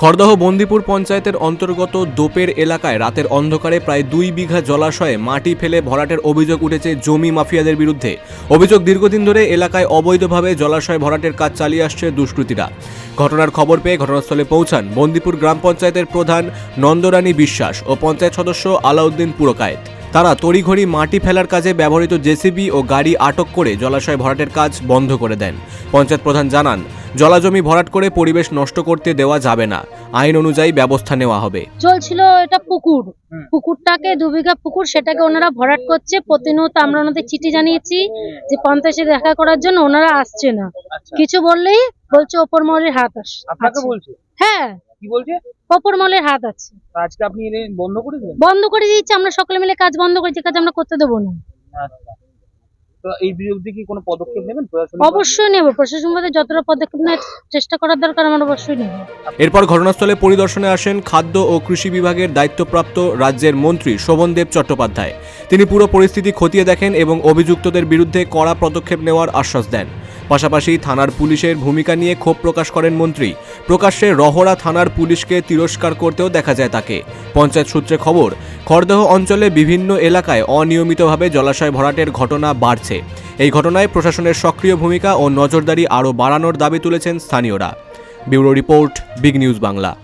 খড়দহ বন্দিপুর পঞ্চায়েতের অন্তর্গত দোপের এলাকায় রাতের অন্ধকারে প্রায় দুই বিঘা জলাশয়ে মাটি ফেলে ভরাটের অভিযোগ উঠেছে জমি মাফিয়াদের বিরুদ্ধে। অভিযোগ দীর্ঘদিন ধরে এলাকায় অবৈধভাবে জলাশয় ভরাটের কাজ চালিয়ে আসছে দুষ্কৃতীরা। ঘটনার খবর পেয়ে ঘটনাস্থলে পৌঁছান বন্দিপুর গ্রাম পঞ্চায়েতের প্রধান নন্দরানী বিশ্বাস ও পঞ্চায়েত সদস্য আলাউদ্দিন পুরকায়েত। তারা তড়িঘড়ি মাটি ফেলার কাজে ব্যবহৃত জেসিবি ও গাড়ি আটক করে জলাশয় ভরাটের কাজ বন্ধ করে দেন। পঞ্চায়েত প্রধান জানান জলাজমি ভরাট করে পরিবেশ নষ্ট করতে দেওয়া যাবে না। আইন অনুযায়ী ব্যবস্থা নেওয়া হবে। চলছিল এটা পুকুর। পুকুরটাকে দু বিঘা পুকুর সেটাকে ওনারা ভরাট করছে। প্রতিনিয়ত আমরা ওনাদের চিঠি জানিয়েছি যে পঞ্চায়েতে দেখা করার জন্য ওনারা আসছে না। আচ্ছা। কিছু বললেই বলছে ওপর মহলের হাত আস বলছে? হ্যাঁ। কি বলছে? ওপর মহলের হাত আছে। আজকে আপনি এনে বন্ধ করে দিলেন? বন্ধ করে দিয়েছি আমরা সকলে মিলে কাজ বন্ধ করেছি কাজ আমরা করতে দেবো না। তো এই বিরুদ্ধে কি কোনো পদক্ষেপ নেবেন? অবশ্যই নেব। প্রশাসন যতটা পদক্ষেপ নেওয়ার চেষ্টা করার দরকার আমরা অবশ্যই নেব। এরপর ঘটনাস্থলে পরিদর্শনে আসেন খাদ্য ও কৃষি বিভাগের দায়িত্বপ্রাপ্ত রাজ্যের মন্ত্রী শোভনদেব চট্টোপাধ্যায়। তিনি পুরো পরিস্থিতি খতিয়ে দেখেন এবং অভিযুক্তদের বিরুদ্ধে কড়া পদক্ষেপ নেওয়ার আশ্বাস দেন। পাশাপাশি থানার পুলিশের ভূমিকা নিয়ে ক্ষোভ প্রকাশ করেন মন্ত্রী। প্রকাশ্যে রহরা থানার পুলিশকে তিরস্কার করতেও দেখা যায় তাকে। পঞ্চায়েত সূত্রে খবর, খড়দহ অঞ্চলে বিভিন্ন এলাকায় অনিয়মিতভাবে জলাশয় ভরাটের ঘটনা বাড়ছে। এই ঘটনায় প্রশাসনের সক্রিয় ভূমিকা ও নজরদারি আরও বাড়ানোর দাবি তুলেছেন স্থানীয়রা। Bureau report, big news Bangla.